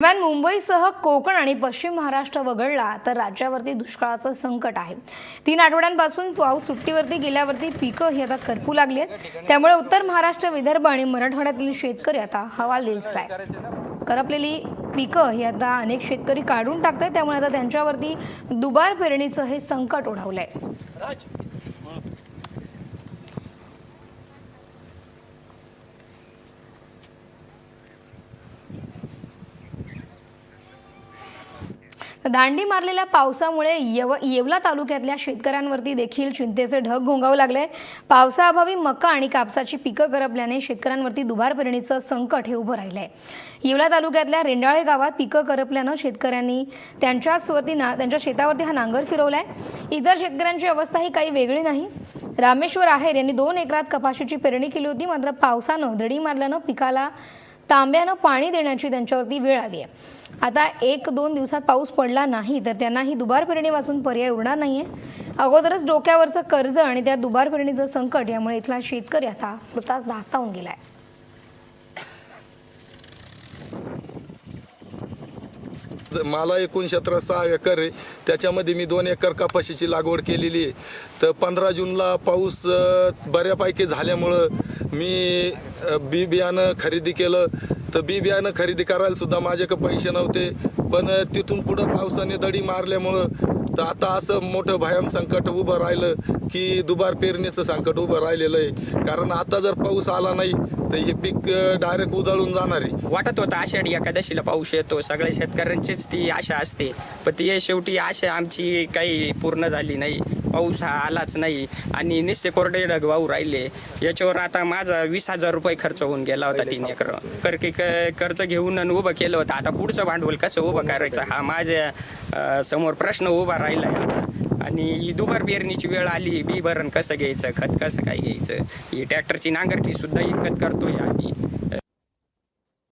दरम्यान मुंबईसह कोकण आणि पश्चिम महाराष्ट्र वगळला तर राज्यावरती दुष्काळाचं संकट आहे. तीन आठवड्यांपासून पाऊस सुट्टीवरती गेल्यावरती पिकं ही आता करपू लागली आहेत. त्यामुळे उत्तर महाराष्ट्र विदर्भ आणि मराठवाड्यातील शेतकरी आता हवालदिल झालाय. करपलेली पिकं ही आता अनेक शेतकरी काढून टाकतात त्यामुळे आता त्यांच्यावरती दुबार पेरणीचं हे संकट ओढवलंय. दांडी मारलेल्या पावसामुळे येव येवला तालुक्यातल्या शेतकऱ्यांवरती देखील चिंतेचे ढग घोंगावू लागले. पावसाअभावी मका आणि कापसाची पिकं करपल्याने शेतकऱ्यांवरती दुबार पेरणीचं संकट हे उभं राहिलंय. येवला तालुक्यातल्या रेंडाळे गावात पिकं करपल्यानं शेतकऱ्यांनी त्यांच्याचवरती ना त्यांच्या शेतावरती हा नांगर फिरवलाय. इतर शेतकऱ्यांची अवस्था ही काही वेगळी नाही. रामेश्वर आहेर यांनी दोन एकरात कपाशीची पेरणी केली होती मात्र पावसानं दडी मारल्यानं पिकाला तांब्यानं पाणी देण्याची त्यांच्यावरती वेळ आली आहे आता एक दोन दिवसात पाऊस पडला नाही तर त्यांना ही दुबार पेरणी वाचून पर्याय उरणार नाहीये. अगोदरच डोक्यावरचं कर्ज आणि त्या दुबार पेरणीचं संकट यामुळे इथला शेतकरी आता पुरताच धास्तावून गेलाय. मला एकूण क्षेत्र सहा एकर आहे. त्याच्यामध्ये मी दोन एकर कपाशीची लागवड केलेली आहे. तर पंधरा जूनला पाऊस बऱ्यापैकी झाल्यामुळं मी बी बियाणं खरेदी केलं. तर बी बियाणं खरेदी करायला सुद्धा माझ्याकडे पैसे नव्हते. पण तिथून पुढं पावसाने दडी मारल्यामुळं तर आता असं मोठं भयान संकट उभं राहिलं की दुबार पेरणीचं संकट उभं राहिलेलं आहे. कारण आता जर पाऊस आला नाही तर हे पीक डायरेक्ट उधळून जाणार आहे. वाटत होतं आषाढी एकादशीला पाऊस येतो सगळ्या शेतकऱ्यांचीच ती आशा असते. पण ती शेवटी आशा आमची काही पूर्ण झाली नाही. पाऊस हा आलाच नाही आणि नुसते कोरडे ढग वाहू राहिले. याच्यावर आता माझा वीस हजार रुपये खर्च होऊन गेला होता तीन एकर. करकी कर्ज घेऊन आणि उभं केलं होतं. आता पुढचं भांडवल कसं उभं करायचं? हा माझ्यासमोर प्रश्न उभा राहिला आहे आता. आणि ही दुबार पेरणीची वेळ आली. बी भरण कसं घ्यायचं? खत कसं काय घ्यायचं? ही ट्रॅक्टरची नांगरटी सुद्धा ही खत करतोय आम्ही.